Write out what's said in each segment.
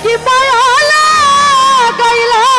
কি পায়লা গাইলা।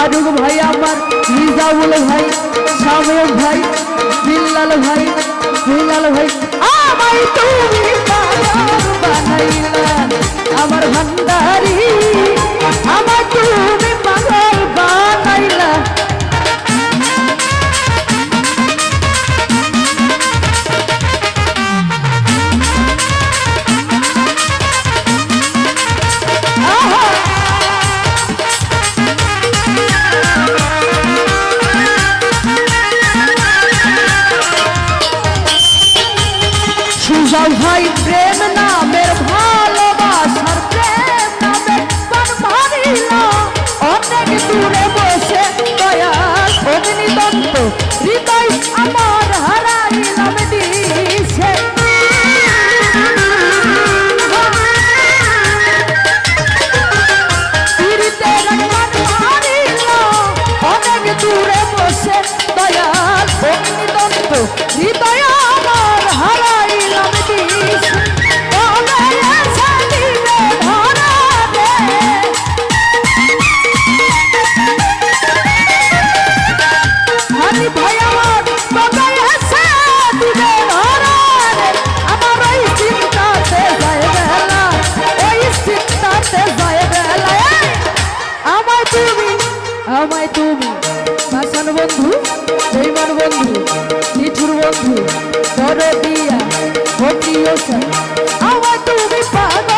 ফারুক ভাই আমার, নিজামুল ভাই সাময়ক ভাই, বিল্লাল ভাই বিল্লাল ভাই। আমায় তুমি বানাইলা, আমার ভান্ডারি আমার তুমি আমায় তুমি। ভাসান বন্ধু বেইমান বন্ধু মিঠুর বন্ধু, বড় দিয়া ও প্রিয় আমায় তুমি পাগল